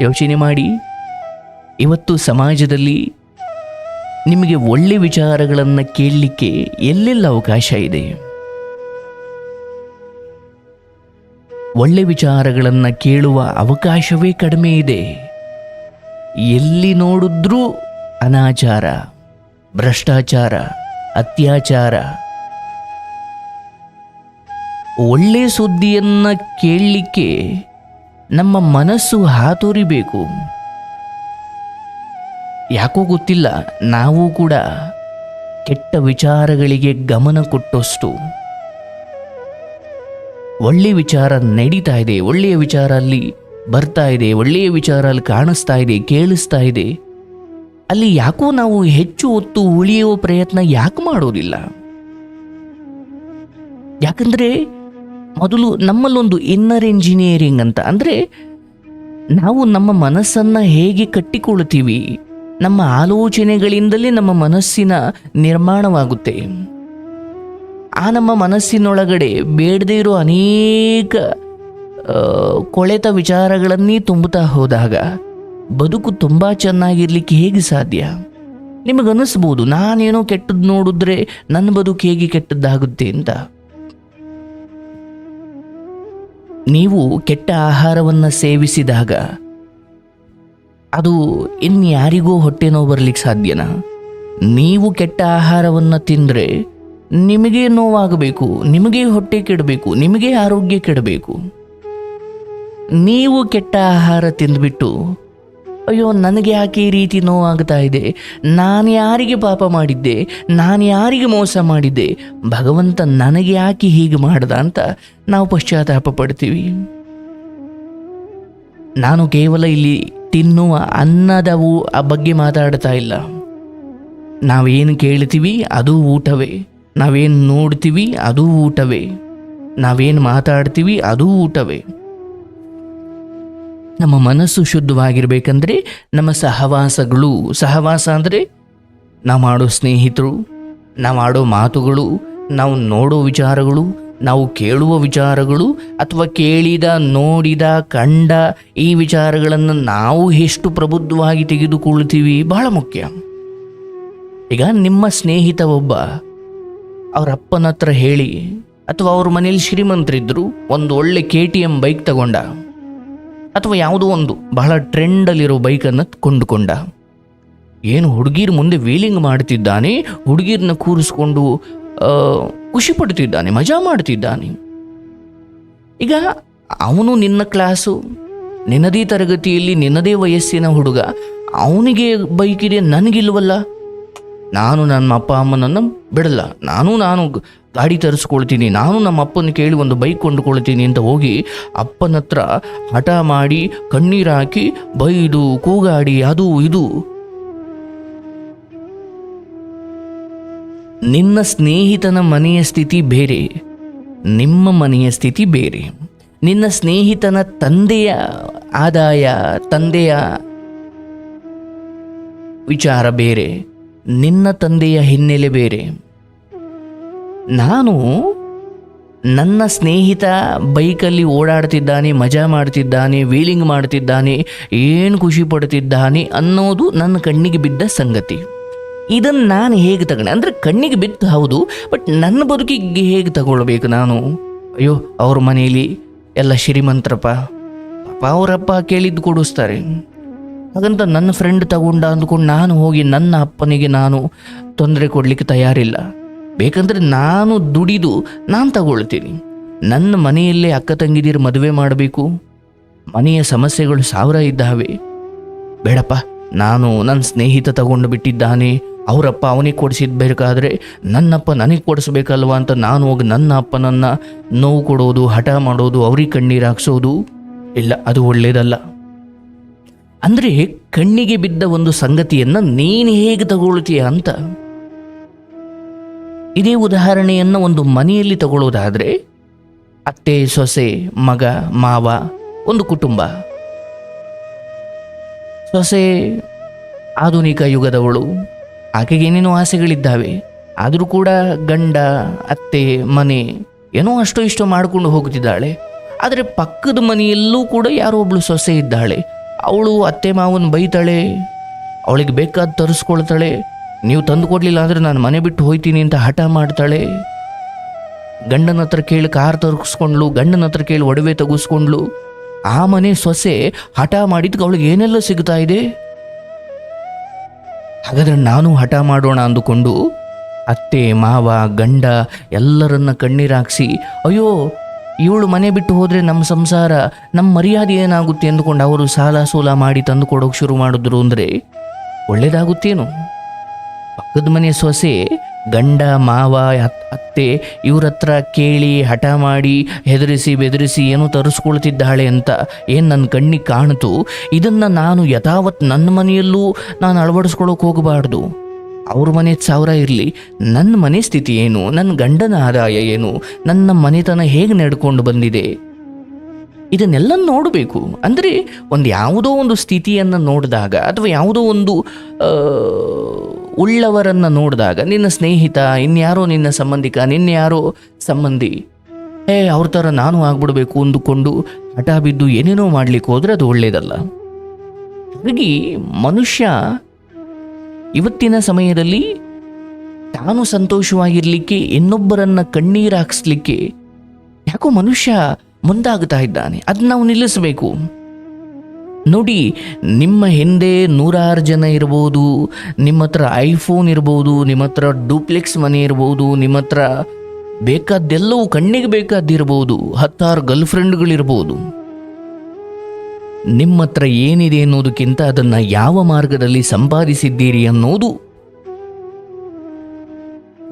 ಯೋಚನೆ ಮಾಡಿ. ಇವತ್ತು ಸಮಾಜದಲ್ಲಿ ನಿಮಗೆ ಒಳ್ಳೆ ವಿಚಾರಗಳನ್ನು ಕೇಳಲಿಕ್ಕೆ ಎಲ್ಲೆಲ್ಲ ಅವಕಾಶ ಇದೆ? ಒಳ್ಳೆ ವಿಚಾರಗಳನ್ನು ಕೇಳುವ ಅವಕಾಶವೇ ಕಡಿಮೆ ಇದೆ. ಎಲ್ಲಿ ನೋಡಿದ್ರೂ ಅನಾಚಾರ, ಭ್ರಷ್ಟಾಚಾರ, ಅತ್ಯಾಚಾರ. ಒಳ್ಳೆ ಸುದ್ದಿಯನ್ನು ಕೇಳಲಿಕ್ಕೆ ನಮ್ಮ ಮನಸ್ಸು ಹಾತೋರಿಬೇಕು. ಯಾಕೋ ಗೊತ್ತಿಲ್ಲ, ನಾವು ಕೂಡ ಕೆಟ್ಟ ವಿಚಾರಗಳಿಗೆ ಗಮನ ಕೊಟ್ಟಷ್ಟು. ಒಳ್ಳೆಯ ವಿಚಾರ ನಡೀತಾ ಇದೆ, ಒಳ್ಳೆಯ ವಿಚಾರ ಅಲ್ಲಿ ಬರ್ತಾ ಇದೆ, ಒಳ್ಳೆಯ ವಿಚಾರ ಅಲ್ಲಿ ಕಾಣಿಸ್ತಾ ಇದೆ, ಕೇಳಿಸ್ತಾ ಇದೆ. ಅಲ್ಲಿ ಯಾಕೋ ನಾವು ಹೆಚ್ಚು ಹೊತ್ತು ಉಳಿಯುವ ಪ್ರಯತ್ನ ಯಾಕೆ ಮಾಡೋದಿಲ್ಲ? ಯಾಕಂದ್ರೆ ಮೊದಲು ನಮ್ಮಲ್ಲೊಂದು ಇನ್ನರ್ ಇಂಜಿನಿಯರಿಂಗ್ ಅಂತ. ಅಂದರೆ ನಾವು ನಮ್ಮ ಮನಸ್ಸನ್ನ ಹೇಗೆ ಕಟ್ಟಿಕೊಳ್ತೀವಿ ನಮ್ಮ ಆಲೋಚನೆಗಳಿಂದಲೇ ನಮ್ಮ ಮನಸ್ಸಿನ ನಿರ್ಮಾಣವಾಗುತ್ತೆ. ಆ ನಮ್ಮ ಮನಸ್ಸಿನೊಳಗಡೆ ಬೇಡದೇ ಇರೋ ಅನೇಕ ಕೊಳೆತ ವಿಚಾರಗಳನ್ನೇ ತುಂಬುತ್ತಾ ಹೋದಾಗ ಬದುಕು ತುಂಬ ಚೆನ್ನಾಗಿರ್ಲಿಕ್ಕೆ ಹೇಗೆ ಸಾಧ್ಯ? ನಿಮಗನಿಸ್ಬೋದು ನಾನೇನೋ ಕೆಟ್ಟದ್ದು ನೋಡಿದ್ರೆ ನನ್ನ ಬದುಕು ಹೇಗೆ ಕೆಟ್ಟದ್ದಾಗುತ್ತೆ ಅಂತ. ನೀವು ಕೆಟ್ಟ ಆಹಾರವನ್ನು ಸೇವಿಸಿದಾಗ ಅದು ಇನ್ಯಾರಿಗೂ ಹೊಟ್ಟೆ ನೋವು ಬರಲಿಕ್ಕೆ ಸಾಧ್ಯನಾ? ನೀವು ಕೆಟ್ಟ ಆಹಾರವನ್ನು ತಿಂದರೆ ನಿಮಗೆ ನೋವಾಗಬೇಕು, ನಿಮಗೆ ಹೊಟ್ಟೆ ಕೆಡಬೇಕು, ನಿಮಗೆ ಆರೋಗ್ಯ ಕೆಡಬೇಕು. ನೀವು ಕೆಟ್ಟ ಆಹಾರ ತಿಂದ್ಬಿಟ್ಟು ಅಯ್ಯೋ, ನನಗೆ ಯಾಕೆ ಈ ರೀತಿ ನೋವಾಗ್ತಾ ಇದೆ? ನಾನು ಯಾರಿಗೆ ಪಾಪ ಮಾಡಿದ್ದೆ? ನಾನು ಯಾರಿಗೆ ಮೋಸ ಮಾಡಿದ್ದೆ? ಭಗವಂತ ನನಗೆ ಯಾಕೆ ಹೀಗೆ ಮಾಡ್ದ ಅಂತ ನಾವು ಪಶ್ಚಾತ್ತಾಪ ಪಡ್ತೀವಿ. ನಾನು ಕೇವಲ ಇಲ್ಲಿ ತಿನ್ನುವ ಅನ್ನದವು ಆ ಬಗ್ಗೆ ಮಾತಾಡ್ತಾ ಇಲ್ಲ. ನಾವೇನು ಕೇಳ್ತೀವಿ, ಅದು ಊಟವೇ. ನಾವೇನು ನೋಡ್ತೀವಿ, ಅದು ಊಟವೇ. ನಾವೇನು ಮಾತಾಡ್ತೀವಿ, ಅದು ಊಟವೇ. ನಮ್ಮ ಮನಸ್ಸು ಶುದ್ಧವಾಗಿರಬೇಕಂದ್ರೆ ನಮ್ಮ ಸಹವಾಸಗಳು, ಸಹವಾಸ ಅಂದರೆ ನಾವು ಮಾಡೋ ಸ್ನೇಹಿತರು, ನಾವು ಆಡೋ ಮಾತುಗಳು, ನಾವು ನೋಡೋ ವಿಚಾರಗಳು, ನಾವು ಕೇಳುವ ವಿಚಾರಗಳು ಅಥವಾ ಕೇಳಿದ, ನೋಡಿದ, ಕಂಡ ಈ ವಿಚಾರಗಳನ್ನು ನಾವು ಎಷ್ಟು ಪ್ರಬುದ್ಧವಾಗಿ ತೆಗೆದುಕೊಳ್ಳುತ್ತೀವಿ ಬಹಳ ಮುಖ್ಯ. ಈಗ ನಿಮ್ಮ ಸ್ನೇಹಿತ ಒಬ್ಬ ಅವರ ಅಪ್ಪನ ಹತ್ರ ಹೇಳಿ ಅಥವಾ ಅವ್ರ ಮನೇಲಿ ಶ್ರೀಮಂತರಿದ್ದರು ಒಂದು ಒಳ್ಳೆ ಕೆ ಟಿ ಎಂ ಬೈಕ್ ತಗೊಂಡ. ಅಥವಾ ಯಾವುದೋ ಒಂದು ಬಹಳ ಟ್ರೆಂಡಲ್ಲಿರೋ ಬೈಕನ್ನು ಕೊಂಡುಕೊಂಡ. ಏನು ಹುಡುಗಿರ ಮುಂದೆ ವೀಲಿಂಗ್ ಮಾಡ್ತಿದ್ದಾನೆ ಹುಡುಗೀರನ್ನ ಕೂರಿಸ್ಕೊಂಡು ಖುಷಿ ಪಡ್ತಿದ್ದಾನೆ, ಮಜಾ ಮಾಡ್ತಿದ್ದಾನೆ. ಈಗ ಅವನು ನಿನ್ನ ಕ್ಲಾಸು, ನಿನ್ನದೇ ತರಗತಿಯಲ್ಲಿ, ನಿನ್ನದೇ ವಯಸ್ಸಿನ ಹುಡುಗ, ಅವನಿಗೆ ಬೈಕಿದೆ, ನನಗಿಲ್ವಲ್ಲ? ನಾನು ನನ್ನ ಅಪ್ಪ ಅಮ್ಮನನ್ನು ಬಿಡಲ್ಲ. ನಾನು ನಾನು ಗಾಡಿ ತರಿಸ್ಕೊಳ್ತೀನಿ, ನಾನು ನಮ್ಮ ಅಪ್ಪನ ಕೇಳಿ ಒಂದು ಬೈಕ್ ಕೊಂಡುಕೊಳ್ತೀನಿ ಅಂತ ಹೋಗಿ ಅಪ್ಪನ ಹತ್ರ ಹಠ ಮಾಡಿ ಕಣ್ಣೀರು ಹಾಕಿ ಬೈದು ಕೂಗಾಡಿ, ಅದು ಇದು. ನಿನ್ನ ಸ್ನೇಹಿತನ ಮನೆಯ ಸ್ಥಿತಿ ಬೇರೆ, ನಿಮ್ಮ ಮನೆಯ ಸ್ಥಿತಿ ಬೇರೆ. ನಿನ್ನ ಸ್ನೇಹಿತನ ತಂದೆಯ ಆದಾಯ, ತಂದೆಯ ವಿಚಾರ ಬೇರೆ, ನಿನ್ನ ತಂದೆಯ ಹಿನ್ನೆಲೆ ಬೇರೆ. ನಾನು ನನ್ನ ಸ್ನೇಹಿತ ಬೈಕಲ್ಲಿ ಓಡಾಡ್ತಿದ್ದಾನೆ, ಮಜಾ ಮಾಡ್ತಿದ್ದಾನೆ, ವೀಲಿಂಗ್ ಮಾಡ್ತಿದ್ದಾನೆ, ಏನು ಖುಷಿ ಪಡ್ತಿದ್ದಾನೆ ಅನ್ನೋದು ನನ್ನ ಕಣ್ಣಿಗೆ ಬಿದ್ದ ಸಂಗತಿ. ಇದನ್ನು ನಾನು ಹೇಗೆ ತಗೊಂಡೆ? ಅಂದರೆ ಕಣ್ಣಿಗೆ ಬಿತ್ತು ಹೌದು, ಬಟ್ ನನ್ನ ಬದುಕಿಗೆ ಹೇಗೆ ತಗೊಳ್ಬೇಕು ನಾನು? ಅಯ್ಯೋ, ಅವ್ರ ಮನೆಯಲ್ಲಿ ಎಲ್ಲ ಶ್ರೀಮಂತ್ರಪ್ಪ. ಪಾಪ ಅವರಪ್ಪ ಕೇಳಿದ್ದು ಕೊಡಿಸ್ತಾರೆ. ಹಾಗಂತ ನನ್ನ ಫ್ರೆಂಡ್ ತಗೊಂಡ ಅಂದ್ಕೊಂಡು ನಾನು ಹೋಗಿ ನನ್ನ ಅಪ್ಪನಿಗೆ ನಾನು ತೊಂದರೆ ಕೊಡಲಿಕ್ಕೆ ತಯಾರಿಲ್ಲ. ಬೇಕಂದ್ರೆ ನಾನು ದುಡಿದು ನಾನು ತಗೊಳ್ತೀನಿ. ನನ್ನ ಮನೆಯಲ್ಲೇ ಅಕ್ಕ ತಂಗಿದೀರು ಮದುವೆ ಮಾಡಬೇಕು. ಮನೆಯ ಸಮಸ್ಯೆಗಳು ಸಾವಿರ ಇದ್ದಾವೆ. ಬೇಡಪ್ಪ, ನಾನು ನನ್ನ ಸ್ನೇಹಿತ ತಗೊಂಡು ಬಿಟ್ಟಿದ್ದಾನೆ. ಅವರಪ್ಪ ಅವನಿಗೆ ಕೊಡಿಸಿದ ಬೇಕಾದ್ರೆ ನನ್ನಪ್ಪ ನನಗೆ ಕೊಡಿಸ್ಬೇಕಲ್ವಾ ಅಂತ ನಾನು ಹೋಗಿ ನನ್ನ ಅಪ್ಪನನ್ನು ನೋವು ಕೊಡೋದು, ಹಠ ಮಾಡೋದು, ಅವ್ರಿಗೆ ಕಣ್ಣೀರು ಹಾಕ್ಸೋದು? ಇಲ್ಲ, ಅದು ಒಳ್ಳೇದಲ್ಲ. ಅಂದರೆ ಕಣ್ಣಿಗೆ ಬಿದ್ದ ಒಂದು ಸಂಗತಿಯನ್ನು ನೀನು ಹೇಗೆ ತಗೊಳ್ತೀಯ ಅಂತ? ಇದೇ ಉದಾಹರಣೆಯನ್ನು ಒಂದು ಮನೆಯಲ್ಲಿ ತಗೊಳ್ಳೋದಾದರೆ ಅತ್ತೆ, ಸೊಸೆ, ಮಗ, ಮಾವ, ಒಂದು ಕುಟುಂಬ. ಸೊಸೆ ಆಧುನಿಕ ಯುಗದವಳು, ಆಕೆಗೆ ಏನೇನೋ ಆಸೆಗಳಿದ್ದಾವೆ, ಆದರೂ ಕೂಡ ಗಂಡ, ಅತ್ತೆ, ಮನೆ ಏನೋ ಅಷ್ಟೋ ಇಷ್ಟೋ ಮಾಡಿಕೊಂಡು ಹೋಗ್ತಿದ್ದಾಳೆ ಆದರೆ ಪಕ್ಕದ ಮನೆಯಲ್ಲೂ ಕೂಡ ಯಾರೋ ಒಬ್ಳು ಸೊಸೆ ಇದ್ದಾಳೆ. ಅವಳು ಅತ್ತೆ, ಮಾವನ ಬೈತಾಳೆ, ಅವಳಿಗೆ ಬೇಕಾದ ತರಿಸ್ಕೊಳ್ತಾಳೆ ನೀವು ತಂದು ಕೊಡಲಿಲ್ಲ ಅಂದರೆ ನಾನು ಮನೆ ಬಿಟ್ಟು ಹೋಯ್ತೀನಿ ಅಂತ ಹಠ ಮಾಡ್ತಾಳೆ. ಗಂಡನ ಹತ್ರ ಕೇಳಿ ಕಾರ್ ತರಿಸ್ಕೊಂಡ್ಲು, ಗಂಡನ ಹತ್ರ ಕೇಳಿ ಒಡವೆ ತೆಗೆಸ್ಕೊಂಡ್ಲು. ಆ ಮನೆ ಸೊಸೆ ಹಠ ಮಾಡಿದ್ದಕ್ಕೆ ಅವಳಿಗೆ ಏನೆಲ್ಲ ಸಿಗ್ತಾ ಇದೆ? ಹಾಗಾದ್ರೆ ನಾನು ಹಠ ಮಾಡೋಣ ಅಂದುಕೊಂಡು ಅತ್ತೆ, ಮಾವ, ಗಂಡ ಎಲ್ಲರನ್ನ ಕಣ್ಣೀರಾಕ್ಸಿ, ಅಯ್ಯೋ, ಇವಳು ಮನೆ ಬಿಟ್ಟು ಹೋದರೆ ನಮ್ಮ ಸಂಸಾರ, ನಮ್ಮ ಮರ್ಯಾದೆ ಏನಾಗುತ್ತೆ? ಅಂದುಕೊಂಡು ಅವರು ಸಾಲ ಸೋಲ ಮಾಡಿ ತಂದು ಕೊಡೋಕೆ ಶುರು ಮಾಡಿದ್ರು ಅಂದರೆ ಒಳ್ಳೇದಾಗುತ್ತೇನು? ಪಕ್ಕದ ಮನೆ ಸೊಸೆ, ಗಂಡ, ಮಾವ ಅತ್ತೆ ಇವ್ರ ಹತ್ರ ಕೇಳಿ, ಹಠ ಮಾಡಿ, ಹೆದರಿಸಿ, ಬೆದರಿಸಿ ಏನೋ ತರಿಸ್ಕೊಳ್ತಿದ್ದಾಳೆ ಅಂತ ಏನು ನನ್ನ ಕಣ್ಣಿಗೆ ಕಾಣ್ತು? ಇದನ್ನು ನಾನು ಯಥಾವತ್ ನನ್ನ ಮನೆಯಲ್ಲೂ ನಾನು ಅಳವಡಿಸ್ಕೊಳಕ್ಕೆ ಹೋಗಬಾರ್ದು. ಅವ್ರ ಮನೆ ಸಾವಿರ ಇರಲಿ. ನನ್ನ ಮನೆ ಸ್ಥಿತಿ ಏನು? ನನ್ನ ಗಂಡನ ಆದಾಯ ಏನು? ನನ್ನ ಮನೆತನ ಹೇಗೆ ನಡ್ಕೊಂಡು ಬಂದಿದೆ? ಇದನ್ನೆಲ್ಲ ನೋಡಬೇಕು. ಅಂದರೆ ಒಂದು ಯಾವುದೋ ಒಂದು ಸ್ಥಿತಿಯನ್ನು ನೋಡಿದಾಗ ಅಥವಾ ಯಾವುದೋ ಒಂದು ಉಳ್ಳವರನ್ನು ನೋಡಿದಾಗ, ನಿನ್ನ ಸ್ನೇಹಿತ, ಇನ್ಯಾರೋ ನಿನ್ನ ಸಂಬಂಧಿಕ ನಿನ್ಯಾರೋ ಸಂಬಂಧಿ ಏ ಅವ್ರ ಥರ ನಾನು ಆಗ್ಬಿಡ್ಬೇಕು ಅಂದುಕೊಂಡು ಹಠ ಬಿದ್ದು ಏನೇನೋ ಮಾಡಲಿಕ್ಕೆ ಹೋದರೆ ಅದು ಒಳ್ಳೆಯದಲ್ಲ ಹಾಗಾಗಿ ಮನುಷ್ಯ ಇವತ್ತಿನ ಸಮಯದಲ್ಲಿ ತಾನು ಸಂತೋಷವಾಗಿರಲಿಕ್ಕೆ, ಇನ್ನೊಬ್ಬರನ್ನು ಕಣ್ಣೀರು ಹಾಕಿಸ್ಲಿಕ್ಕೆ, ಯಾಕೋ ಮನುಷ್ಯ ಮುಂದಾಗ್ತಾ ಇದ್ದಾನೆ. ಅದು ನಾವು ನಿಲ್ಲಿಸಬೇಕು. ನೋಡಿ, ನಿಮ್ಮ ಹಿಂದೆ ನೂರಾರು ಜನ ಇರ್ಬೋದು ನಿಮ್ಮ ಹತ್ರ ಐಫೋನ್ ಇರ್ಬೋದು ನಿಮ್ಮ ಹತ್ರ ಡೂಪ್ಲೆಕ್ಸ್ ಮನೆ ಇರ್ಬೋದು ನಿಮ್ಮ ಹತ್ರ ಬೇಕಾದ್ದೆಲ್ಲವೂ ಕಣ್ಣಿಗೆ ಬೇಕಾದ್ದಿರ್ಬೋದು ಹತ್ತಾರು ಗರ್ಲ್ ಫ್ರೆಂಡ್ಗಳಿರ್ಬೋದು ನಿಮ್ಮ ಹತ್ರ ಏನಿದೆ ಅನ್ನೋದಕ್ಕಿಂತ ಅದನ್ನು ಯಾವ ಮಾರ್ಗದಲ್ಲಿ ಸಂಪಾದಿಸಿದ್ದೀರಿ ಅನ್ನೋದು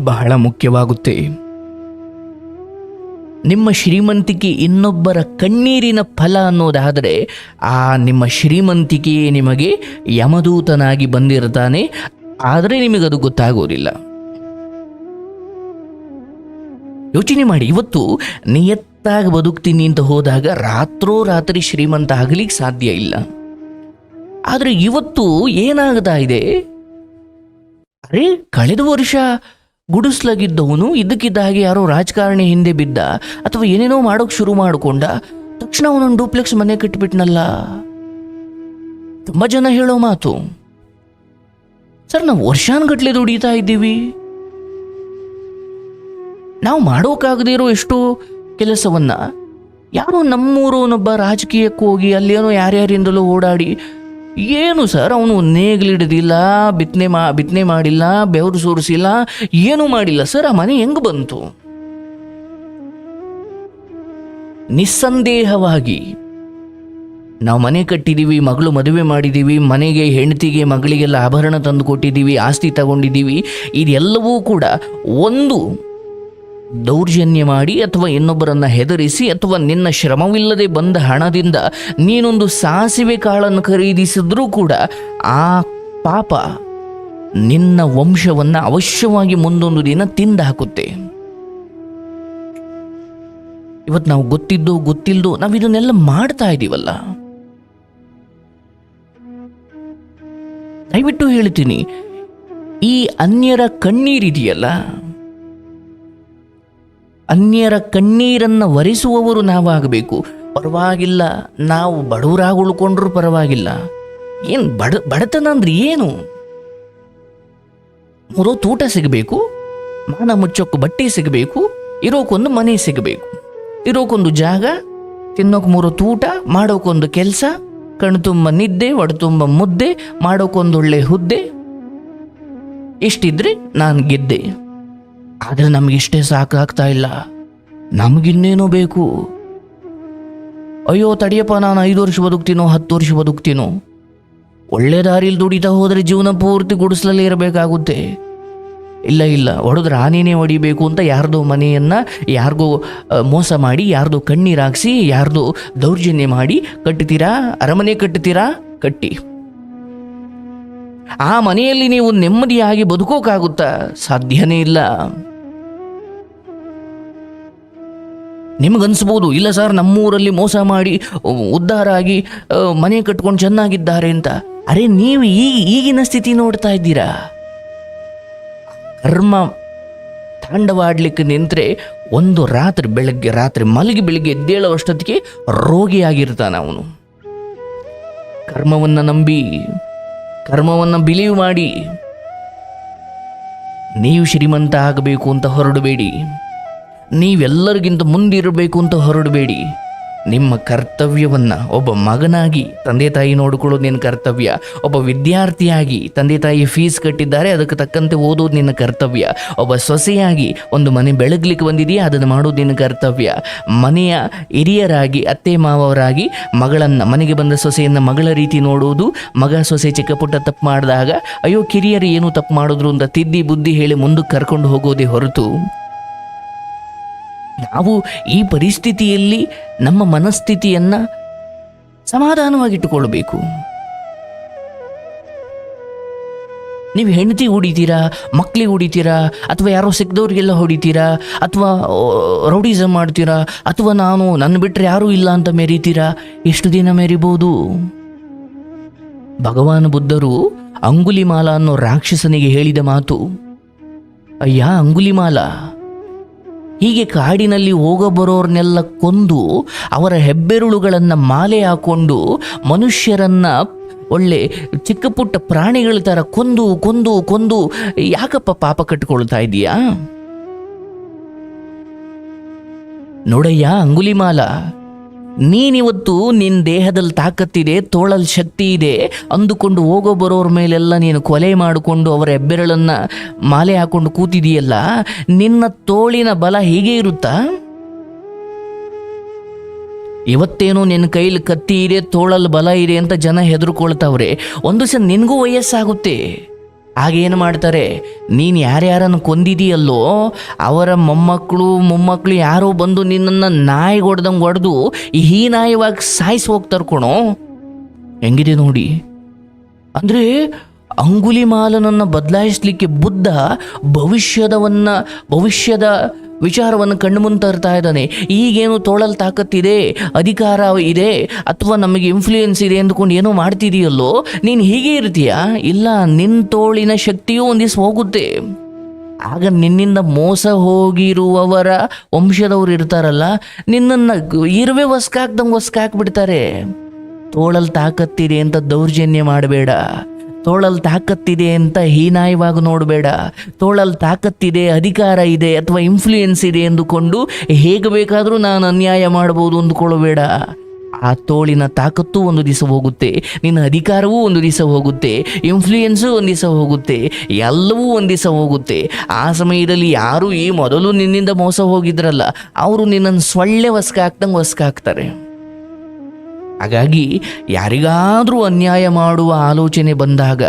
ಬಹಳ ಮುಖ್ಯವಾಗುತ್ತೆ. ನಿಮ್ಮ ಶ್ರೀಮಂತಿಕೆ ಇನ್ನೊಬ್ಬರ ಕಣ್ಣೀರಿನ ಫಲ ಅನ್ನೋದಾದರೆ ಆ ನಿಮ್ಮ ಶ್ರೀಮಂತಿಕೆ ನಿಮಗೆ ಯಮದೂತನಾಗಿ ಬಂದಿರ್ತಾನೆ ಆದರೆ ನಿಮಗದು ಗೊತ್ತಾಗೋದಿಲ್ಲ ಯೋಚನೆ ಮಾಡಿ, ಇವತ್ತು ನಿಯತ್ತಾಗಿ ಬದುಕ್ತೀನಿ ಅಂತ ಹೋದಾಗ ರಾತ್ರೋ ರಾತ್ರಿ ಶ್ರೀಮಂತ ಆಗಲಿಕ್ಕೆ ಸಾಧ್ಯ ಇಲ್ಲ. ಆದರೆ ಇವತ್ತು ಏನಾಗ್ತಾ ಇದೆ? ಅರೆ, ಕಳೆದ ವರ್ಷ ಗುಡಿಸ್ಲಾಗಿದ್ದವನು, ಇದ್ದಕ್ಕಿದ್ದ ಹಾಗೆ ಯಾರೋ ರಾಜಕಾರಣಿ ಹಿಂದೆ ಬಿದ್ದ, ಅಥವಾ ಏನೇನೋ ಮಾಡೋಕೆ ಶುರು ಮಾಡಿಕೊಂಡ, ತಕ್ಷಣ ಅವನೊಂದು ಡೂಪ್ಲೆಕ್ಸ್ ಮನೆ ಕಟ್ಟಿಬಿಟ್ನಲ್ಲ. ತುಂಬ ಜನ ಹೇಳೋ ಮಾತು. ಸರ್, ನಾವು ವರ್ಷಾನುಗಟ್ಲೆ ದುಡಿತಾ ಇದ್ದೀವಿ. ನಾವು ಮಾಡೋಕ್ಕಾಗದೇ ಇರೋ ಎಷ್ಟೋ ಕೆಲಸವನ್ನ, ಯಾರೋ ನಮ್ಮೂರೋನೊಬ್ಬ ರಾಜಕೀಯಕ್ಕೆ ಹೋಗಿ, ಅಲ್ಲೇನೋ ಯಾರ್ಯಾರಿಂದಲೂ ಓಡಾಡಿ ಏನು ಸರ್ ಅವನು ನೇಗ್ಲಿಡ್ದಿಲ್ಲ, ಬಿತ್ತನೆ ಮಾ, ಬಿತ್ತನೆ ಮಾಡಿಲ್ಲ, ಬೆವರು ಸೋರಿಸಿಲ್ಲ, ಏನೂ ಮಾಡಿಲ್ಲ ಸರ್, ಆ ಮನೆ ಹೆಂಗೆ ಬಂತು? ನಿಸ್ಸಂದೇಹವಾಗಿ ನಾವು ಮನೆ ಕಟ್ಟಿದ್ದೀವಿ ಮಗಳು ಮದುವೆ ಮಾಡಿದ್ದೀವಿ ಮನೆಗೆ ಹೆಂಡತಿಗೆ, ಮಗಳಿಗೆಲ್ಲ ಆಭರಣ ತಂದು ಕೊಟ್ಟಿದ್ದೀವಿ ಆಸ್ತಿ ತಗೊಂಡಿದ್ದೀವಿ ಇದೆಲ್ಲವೂ ಕೂಡ ಒಂದು ದೌರ್ಜನ್ಯ ಮಾಡಿ ಅಥವಾ ಇನ್ನೊಬ್ಬರನ್ನ ಹೆದರಿಸಿ ಅಥವಾ ನಿನ್ನ ಶ್ರಮವಿಲ್ಲದೆ ಬಂದ ಹಣದಿಂದ ನೀನೊಂದು ಸಾಸಿವೆ ಕಾಳನ್ನು ಖರೀದಿಸಿದ್ರೂ ಕೂಡ ಆ ಪಾಪ ನಿನ್ನ ವಂಶವನ್ನ ಅವಶ್ಯವಾಗಿ ಮುಂದೊಂದು ದಿನ ತಿಂದು ಹಾಕುತ್ತೆ. ಇವತ್ತು ನಾವು ಗೊತ್ತಿದ್ದೋ ಗೊತ್ತಿಲ್ಲದೋ ನಾವು ಇದನ್ನೆಲ್ಲ ಮಾಡ್ತಾ ಇದ್ದೀವಲ್ಲ ದಯವಿಟ್ಟು ಹೇಳ್ತೀನಿ, ಈ ಅನ್ಯರ ಕಣ್ಣೀರಿದೆಯಲ್ಲ? ಅನ್ಯರ ಕಣ್ಣೀರನ್ನು ಒರೆಸುವವರು ನಾವಾಗಬೇಕು. ಪರವಾಗಿಲ್ಲ, ನಾವು ಬಡವರಾಗಿ ಉಳ್ಕೊಂಡ್ರೂ ಪರವಾಗಿಲ್ಲ. ಏನು ಬಡ ಬಡತನ ಅಂದ್ರೆ ಏನು? ಮೂರೋ ತೂಟ ಸಿಗಬೇಕು, ಮಾನ ಮುಚ್ಚೋಕ್ಕೆ ಬಟ್ಟೆ ಸಿಗಬೇಕು ಇರೋಕ್ಕೊಂದು ಮನೆ ಸಿಗಬೇಕು. ಇರೋಕ್ಕೊಂದು ಜಾಗ, ತಿನ್ನೋಕೆ ಮೂರು ತೂಟ ಮಾಡೋಕ್ಕೊಂದು ಕೆಲಸ, ಕಣ್ಣು ತುಂಬ ನಿದ್ದೆ, ಒಡ ತುಂಬ ಮುದ್ದೆ ಮಾಡೋಕ್ಕೊಂದೊಳ್ಳೆ ಹುದ್ದೆ. ಇಷ್ಟಿದ್ರೆ ನಾನು ಗೆದ್ದೆ. ಆದರೆ ನಮಗಿಷ್ಟೇ ಸಾಕಾಗ್ತಾ ಇಲ್ಲ. ನಮಗಿನ್ನೇನೋ ಬೇಕು. ಅಯ್ಯೋ ತಡಿಯಪ್ಪ, ನಾನು ಐದು ವರ್ಷ ಬದುಕ್ತೀನೋ, ಹತ್ತು ವರ್ಷ ಬದುಕ್ತೀನೋ? ಒಳ್ಳೆ ದಾರಿಲಿ ದುಡಿತಾ ಹೋದರೆ ಜೀವನ ಪೂರ್ತಿ ಗುಡಿಸ್ಲಲ್ಲೇ ಇರಬೇಕಾಗುತ್ತೆ. ಇಲ್ಲ ಇಲ್ಲ, ಹೊಡೆದ್ರೆ ಆನೇನೇ ಹೊಡಿಬೇಕು ಅಂತ ಯಾರ್ದೋ ಮನೆಯನ್ನು, ಯಾರಿಗೋ ಮೋಸ ಮಾಡಿ, ಯಾರ್ದೋ ಕಣ್ಣೀರಾಕ್ಸಿ ಯಾರ್ದೋ ದೌರ್ಜನ್ಯ ಮಾಡಿ ಕಟ್ಟುತ್ತೀರಾ ಅರಮನೆ ಕಟ್ಟುತ್ತೀರಾ ಕಟ್ಟಿ. ಆ ಮನೆಯಲ್ಲಿ ನೀವು ನೆಮ್ಮದಿಯಾಗಿ ಬದುಕೋಕಾಗುತ್ತಾ? ಸಾಧ್ಯನೇ ಇಲ್ಲ. ನಿಮಗನ್ಸ್ಬೋದು? ಇಲ್ಲ ಸರ್, ನಮ್ಮೂರಲ್ಲಿ ಮೋಸ ಮಾಡಿ ಉದ್ಧಾರ ಆಗಿ ಮನೆ ಕಟ್ಕೊಂಡು ಚೆನ್ನಾಗಿದ್ದಾರೆ ಅಂತ. ಅರೆ, ನೀವು ಈ, ಈಗಿನ ಸ್ಥಿತಿ ನೋಡ್ತಾ ಇದ್ದೀರಾ? ಕರ್ಮ ತಾಂಡವಾಡ್ಲಿಕ್ಕೆ ನಿಂತರೆ ಒಂದು ರಾತ್ರಿ ಬೆಳಗ್ಗೆ, ರಾತ್ರಿ ಮಲಗಿ ಬೆಳಗ್ಗೆ ಎದ್ದೇಳುವಷ್ಟೊತ್ತಿಗೆ ರೋಗಿಯಾಗಿರ್ತಾನೆ ಅವನು. ಕರ್ಮವನ್ನು ನಂಬಿ, ಕರ್ಮವನ್ನು ಬಿಲೀವ್ ಮಾಡಿ, ನೀವು ಶ್ರೀಮಂತ ಆಗಬೇಕು ಅಂತ ಹೊರಡಬೇಡಿ. ನೀವೆಲ್ಲರಿಗಿಂತ ಮುಂದಿರಬೇಕು ಅಂತ ಹೊರಡಬೇಡಿ. ನಿಮ್ಮ ಕರ್ತವ್ಯವನ್ನು ಒಬ್ಬ ಮಗನಾಗಿ ತಂದೆ ತಾಯಿ ನೋಡಿಕೊಳ್ಳೋದು ನಿನ್ನ ಕರ್ತವ್ಯ. ಒಬ್ಬ ವಿದ್ಯಾರ್ಥಿಯಾಗಿ ತಂದೆ ತಾಯಿ ಫೀಸ್ ಕಟ್ಟಿದ್ದಾರೆ, ಅದಕ್ಕೆ ತಕ್ಕಂತೆ ಓದೋದು ನಿನ್ನ ಕರ್ತವ್ಯ. ಒಬ್ಬ ಸೊಸೆಯಾಗಿ ಒಂದು ಮನೆ ಬೆಳಗ್ಲಿಕ್ಕೆ ಬಂದಿದೆಯಾ, ಅದನ್ನು ಮಾಡೋದು ನಿನ್ನ ಕರ್ತವ್ಯ. ಮನೆಯ ಹಿರಿಯರಾಗಿ, ಅತ್ತೆ ಮಾವವರಾಗಿ ಮಗಳನ್ನು, ಮನೆಗೆ ಬಂದ ಸೊಸೆಯನ್ನು ಮಗಳ ರೀತಿ ನೋಡುವುದು ಮಗ ಸೊಸೆ ಚಿಕ್ಕ ಪುಟ್ಟ ತಪ್ಪು ಮಾಡಿದಾಗ, ಅಯ್ಯೋ ಕಿರಿಯರು ಏನು ತಪ್ಪು ಮಾಡಿದ್ರು ಅಂತ ತಿದ್ದಿ ಬುದ್ಧಿ ಹೇಳಿ ಮುಂದಕ್ಕೆ ಕರ್ಕೊಂಡು ಹೋಗೋದೇ ಹೊರತು. ನಾವು ಈ ಪರಿಸ್ಥಿತಿಯಲ್ಲಿ ನಮ್ಮ ಮನಸ್ಥಿತಿಯನ್ನು ಸಮಾಧಾನವಾಗಿಟ್ಟುಕೊಳ್ಬೇಕು ನೀವು ಹೆಂಡತಿ ಹೊಡಿತೀರಾ ಮಕ್ಕಳಿಗೆ ಹೊಡಿತೀರಾ ಅಥವಾ ಯಾರೋ ಸಿಕ್ಕದವ್ರಿಗೆಲ್ಲ ಹೊಡಿತೀರಾ ಅಥವಾ ರೌಡಿಸಮ್ ಮಾಡ್ತೀರಾ, ಅಥವಾ ನಾನು ನನ್ನ ಬಿಟ್ಟರೆ ಯಾರೂ ಇಲ್ಲ ಅಂತ ಮೆರೀತೀರಾ? ಎಷ್ಟು ದಿನ ಮೆರಿಬೋದು? ಭಗವಾನ್ ಬುದ್ಧರು ಅಂಗುಲಿಮಾಲ ಅನ್ನೋ ರಾಕ್ಷಸನಿಗೆ ಹೇಳಿದ ಮಾತು, ಅಯ್ಯ, ಅಂಗುಲಿಮಾಲ ಹೀಗೆ ಕಾಡಿನಲ್ಲಿ ಹೋಗಬರೋರ್ನೆಲ್ಲ ಕೊಂದು ಅವರ ಹೆಬ್ಬೆರುಳುಗಳನ್ನು ಮಾಲೆ ಹಾಕೊಂಡು ಮನುಷ್ಯರನ್ನ ಒಳ್ಳೆ ಚಿಕ್ಕ ಪುಟ್ಟ ಪ್ರಾಣಿಗಳ ಥರ ಕೊಂದು ಕೊಂದು ಕೊಂದು ಯಾಕಪ್ಪ ಪಾಪ ಕಟ್ಕೊಳ್ತಾ ಇದೀಯಾ? ನೋಡಯ್ಯ ಅಂಗುಲಿಮಾಲ. ನೀನಿವತ್ತು ನಿನ್ನ ದೇಹದಲ್ಲಿ ತಾಕತ್ತಿದೆ ತೋಳಲ್ಲಿ ಶಕ್ತಿ ಇದೆ ಅಂದುಕೊಂಡು ಹೋಗೋ ಬರೋರ ಮೇಲೆಲ್ಲ ನೀನು ಕೊಲೆ ಮಾಡಿಕೊಂಡು ಅವರ ಹೆಬ್ಬೆರಳನ್ನು ಮಾಲೆ ಹಾಕೊಂಡು ಕೂತಿದೀಯಲ್ಲ, ನಿನ್ನ ತೋಳಿನ ಬಲ ಹೀಗೆ ಇರುತ್ತಾ? ಇವತ್ತೇನೋ ನಿನ್ನ ಕೈಲಿ ಕತ್ತಿ ಇದೆ ತೋಳಲ್ಲಿ ಬಲ ಇದೆ ಅಂತ ಜನ ಹೆದರ್ಕೊಳ್ತಾವ್ರೆ. ಒಂದು ಸಹ ನಿನಗೂ ವಯಸ್ಸಾಗುತ್ತೆ. ಆಗೇನು ಮಾಡ್ತಾರೆ? ನೀನು ಯಾರ್ಯಾರನ್ನು ಕೊಂದಿದೀಯಲ್ಲೋ, ಅವರ ಮೊಮ್ಮಕ್ಕಳು ಮೊಮ್ಮಕ್ಕಳು ಯಾರೋ ಬಂದು ನಿನ್ನನ್ನು ನಾಯಿ ಹೊಡೆದಂಗೆ ಹೊಡೆದು ಹೀನಾಯವಾಗಿ ಸಾಯಿಸಿ ಹೋಗ್ತಾರೆ ಕಣೋ. ಹೆಂಗಿದೆ ನೋಡಿ. ಅಂದರೆ ಅಂಗುಲಿಮಾಲನನ್ನು ಬದಲಾಯಿಸಲಿಕ್ಕೆ ಬುದ್ಧ ಭವಿಷ್ಯದವನ್ನು, ಭವಿಷ್ಯದ ವಿಚಾರವನ್ನು ಕಣ್ಣು ಮುಂದೆ ತರ್ತಾ ಇದ್ದಾನೆ. ಈಗೇನು ತೋಳಲ್ ತಾಕತ್ತಿದೆ ಅಧಿಕಾರ ಇದೆ? ಅಥವಾ ನಮಗೆ ಇನ್ಫ್ಲೂಯೆನ್ಸ್ ಇದೆ ಅಂದ್ಕೊಂಡು ಏನೋ ಮಾಡ್ತಿದೆಯಲ್ಲೋ? ನೀನು ಹೀಗೆ ಇರ್ತೀಯ? ಇಲ್ಲ ನಿನ್ನ ತೋಳಿನ ಶಕ್ತಿಯೂ ಒಂದಿವ್ಸ ಹೋಗುತ್ತೆ. ಆಗ ನಿನ್ನಿಂದ ಮೋಸ ಹೋಗಿರುವವರ ವಂಶದವರು ಇರ್ತಾರಲ್ಲ, ನಿನ್ನನ್ನು ಇರುವೆ ಹೊಸ್ಕಾಕ್ದಂಗೆ ಹೊಸ್ಕಾಕ್ಬಿಡ್ತಾರೆ ತೋಳಲ್ ತಾಕತ್ತಿದೆ ಅಂತ ದೌರ್ಜನ್ಯ ಮಾಡಬೇಡ. ತೋಳಲ್ ತಾಕತ್ತಿದೆ ಅಂತ ಹೀನಾಯವಾಗಿ ನೋಡಬೇಡ. ತೋಳಲ್ಲಿ ತಾಕತ್ತಿದೆ, ಅಧಿಕಾರ ಇದೆ ಅಥವಾ ಇನ್ಫ್ಲೂಯೆನ್ಸ್ ಇದೆ ಎಂದುಕೊಂಡು ಹೇಗೆ ಬೇಕಾದರೂ ನಾನು ಅನ್ಯಾಯ ಮಾಡ್ಬೋದು ಅಂದುಕೊಳ್ಳಬೇಡ. ಆ ತೋಳಿನ ತಾಕತ್ತು ಒಂದು ದಿವಸ ಹೋಗುತ್ತೆ, ನಿನ್ನ ಅಧಿಕಾರವೂ ಒಂದು ದಿವಸ ಹೋಗುತ್ತೆ ಇನ್ಫ್ಲೂಯೆನ್ಸು ಒಂದು ದಿವಸ ಹೋಗುತ್ತೆ, ಎಲ್ಲವೂ ಒಂದು ದಿವಸ ಹೋಗುತ್ತೆ. ಆ ಸಮಯದಲ್ಲಿ ಯಾರು ಈ ಮೊದಲು ನಿನ್ನಿಂದ ಮೋಸ ಹೋಗಿದ್ರಲ್ಲ, ಅವರು ನಿನ್ನನ್ನು ಸೊಳ್ಳೆ ಹೊಸ್ಕಾಕ್ದಂಗೆ ಹೊಸ್ಕಾಕ್ತಾರೆ ಹಾಗಾಗಿ ಯಾರಿಗಾದರೂ ಅನ್ಯಾಯ ಮಾಡುವ ಆಲೋಚನೆ ಬಂದಾಗ,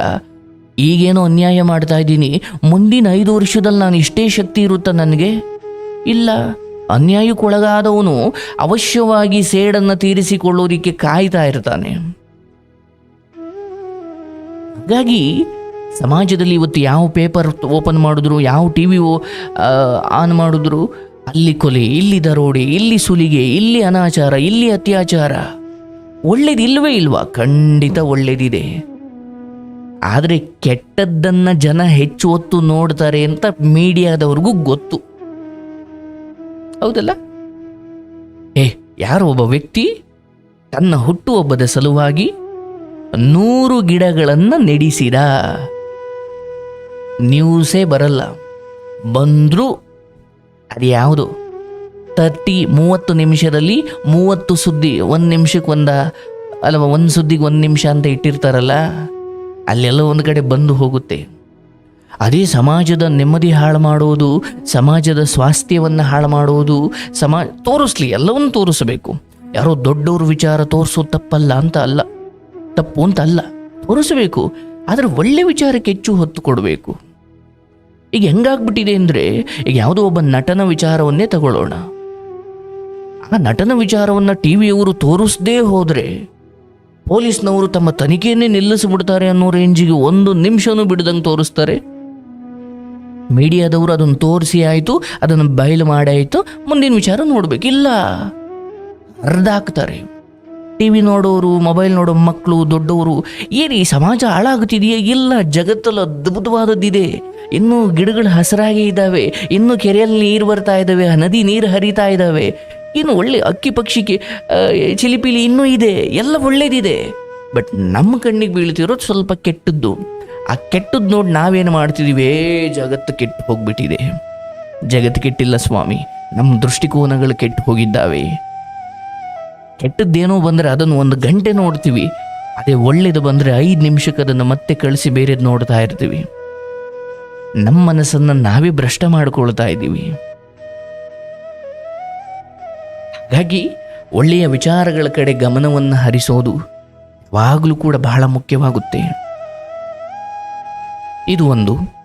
ಈಗೇನೋ ಅನ್ಯಾಯ ಮಾಡ್ತಾ ಇದ್ದೀನಿ? ಮುಂದಿನ ಐದು ವರ್ಷದಲ್ಲಿ ನಾನು ಇಷ್ಟೇ ಶಕ್ತಿ ಇರುತ್ತಾ ನನಗೆ? ಇಲ್ಲ ಅನ್ಯಾಯಕ್ಕೊಳಗಾದವನು ಅವಶ್ಯವಾಗಿ ಸೇಡನ್ನು ತೀರಿಸಿಕೊಳ್ಳೋದಿಕ್ಕೆ ಕಾಯ್ತಾ ಇರ್ತಾನೆ. ಹಾಗಾಗಿ ಸಮಾಜದಲ್ಲಿ ಇವತ್ತು ಯಾವ ಪೇಪರ್ ಓಪನ್ ಮಾಡಿದ್ರು, ಯಾವ ಟಿ ವಿ ಆನ್ ಮಾಡಿದ್ರು, ಅಲ್ಲಿ ಕೊಲೆ, ಇಲ್ಲಿ ದರೋಡೆ, ಇಲ್ಲಿ ಸುಲಿಗೆ, ಇಲ್ಲಿ ಅನಾಚಾರ, ಇಲ್ಲಿ ಅತ್ಯಾಚಾರ. ಒಳ್ಳೇದಿಲ್ವೇ ಇಲ್ವಾ? ಖಂಡಿತ ಒಳ್ಳೇದಿದೆ. ಆದರೆ ಕೆಟ್ಟದ್ದನ್ನ ಜನ ಹೆಚ್ಚು ಹೊತ್ತು ನೋಡ್ತಾರೆ ಅಂತ ಮೀಡಿಯಾದವ್ರಿಗೂ ಗೊತ್ತು. ಹೌದಲ್ಲ? ಏ, ಯಾರೋ ಒಬ್ಬ ವ್ಯಕ್ತಿ ತನ್ನ ಹುಟ್ಟುಹಬ್ಬದ ಸಲುವಾಗಿ ನೂರು ಗಿಡಗಳನ್ನು ನೆಡಿಸಿದ. ನ್ಯೂಸೇ ಬರಲ್ಲ. ಬಂದರೂ ಅದು ಯಾವುದು ತರ್ಟಿ ಮೂವತ್ತು ನಿಮಿಷದಲ್ಲಿ ಮೂವತ್ತು ಸುದ್ದಿ, ಒಂದು ನಿಮಿಷಕ್ಕೆ ಒಂದ ಅಲ್ವಾ ಒಂದು ಸುದ್ದಿಗೆ ಒಂದು ನಿಮಿಷ ಅಂತ ಇಟ್ಟಿರ್ತಾರಲ್ಲ, ಅಲ್ಲೆಲ್ಲ ಒಂದು ಕಡೆ ಬಂದು ಹೋಗುತ್ತೆ. ಅದೇ ಸಮಾಜದ ನೆಮ್ಮದಿ ಹಾಳು ಮಾಡುವುದು, ಸಮಾಜದ ಸ್ವಾಸ್ಥ್ಯವನ್ನು ಹಾಳು ಮಾಡುವುದು, ಸಮಾ, ತೋರಿಸ್ಲಿ, ಎಲ್ಲವನ್ನು ತೋರಿಸಬೇಕು. ಯಾರೋ ದೊಡ್ಡವ್ರ ವಿಚಾರ ತೋರಿಸೋದು ತಪ್ಪಲ್ಲ ಅಂತ ಅಲ್ಲ, ತಪ್ಪು ಅಂತ ಅಲ್ಲ, ತೋರಿಸಬೇಕು. ಆದರೆ ಒಳ್ಳೆ ವಿಚಾರಕ್ಕೆ ಹೆಚ್ಚು ಹೊತ್ತು ಕೊಡಬೇಕು. ಈಗ ಹೆಂಗಾಗ್ಬಿಟ್ಟಿದೆ ಅಂದರೆ, ಈಗ ಯಾವುದೋ ಒಬ್ಬ ನಟನ ವಿಚಾರವನ್ನೇ ತಗೊಳ್ಳೋಣ. ಆ ನಟನ ವಿಚಾರವನ್ನು ಟಿ ವಿಯವರು ತೋರಿಸದೇ ಹೋದರೆ ಪೊಲೀಸ್ನವರು ತಮ್ಮ ತನಿಖೆಯನ್ನೇ ನಿಲ್ಲಿಸಿಬಿಡ್ತಾರೆ ಅನ್ನೋ ರೇಂಜಿಗೆ ಒಂದು ನಿಮಿಷನೂ ಬಿಡದಂಗೆ ತೋರಿಸ್ತಾರೆ. ಮೀಡಿಯಾದವರು ಅದನ್ನು ತೋರಿಸಿ ಆಯಿತು, ಅದನ್ನು ಬಯಲು ಮಾಡಾಯಿತು ಮುಂದಿನ ವಿಚಾರ ನೋಡಬೇಕಿಲ್ಲ ಹರಿದಾಕ್ತಾರೆ ಟಿ ವಿ ನೋಡೋರು, ಮೊಬೈಲ್ ನೋಡೋ ಮಕ್ಕಳು ದೊಡ್ಡವರು, ಏನು ಈ ಸಮಾಜ ಹಾಳಾಗುತ್ತಿದೆಯೇ? ಇಲ್ಲ, ಜಗತ್ತಲ್ಲಿ ಅದ್ಭುತವಾದದ್ದಿದೆ. ಇನ್ನೂ ಗಿಡಗಳು ಹಸಿರಾಗೇ ಇದ್ದಾವೆ, ಇನ್ನೂ ಕೆರೆಯಲ್ಲಿ ನೀರು ಬರ್ತಾ ಇದ್ದಾವೆ ನದಿ ನೀರು ಹರಿತಾ ಇದ್ದಾವೆ. ಇನ್ನು ಒಳ್ಳೆ ಅಕ್ಕಿ ಪಕ್ಷಿಗೆ ಚಿಲಿಪಿಲಿ ಇನ್ನೂ ಇದೆ, ಎಲ್ಲ ಒಳ್ಳೇದಿದೆ. ಬಟ್ ನಮ್ಮ ಕಣ್ಣಿಗೆ ಬೀಳ್ತಿರೋದು ಸ್ವಲ್ಪ ಕೆಟ್ಟದ್ದು. ಆ ಕೆಟ್ಟದ್ದು ನೋಡಿ ನಾವೇನು ಮಾಡ್ತಿದ್ದೀವಿ ಜಗತ್ತು ಕೆಟ್ಟು ಹೋಗ್ಬಿಟ್ಟಿದೆ. ಜಗತ್ತು ಕೆಟ್ಟಿಲ್ಲ ಸ್ವಾಮಿ, ನಮ್ಮ ದೃಷ್ಟಿಕೋನಗಳು ಕೆಟ್ಟು ಹೋಗಿದ್ದಾವೆ. ಕೆಟ್ಟದ್ದೇನೋ ಬಂದರೆ ಅದನ್ನು ಒಂದು ಗಂಟೆ ನೋಡ್ತೀವಿ. ಅದೇ ಒಳ್ಳೇದು ಬಂದರೆ ಐದು ನಿಮಿಷಕ್ಕೆ ಅದನ್ನು ಮತ್ತೆ ಕಳಿಸಿ ಬೇರೆದು ನೋಡ್ತಾ ಇರ್ತೀವಿ. ನಮ್ಮ ಮನಸ್ಸನ್ನು ನಾವೇ ಭ್ರಷ್ಟ ಮಾಡ್ಕೊಳ್ತಾ ಇದ್ದೀವಿ. ಹಾಗಾಗಿ ಒಳ್ಳೆಯ ವಿಚಾರಗಳ ಕಡೆ ಗಮನವನ್ನು ಹರಿಸೋದು ಯಾವಾಗಲೂ ಕೂಡ ಬಹಳ ಮುಖ್ಯವಾಗುತ್ತೆ. ಇದು ಒಂದು.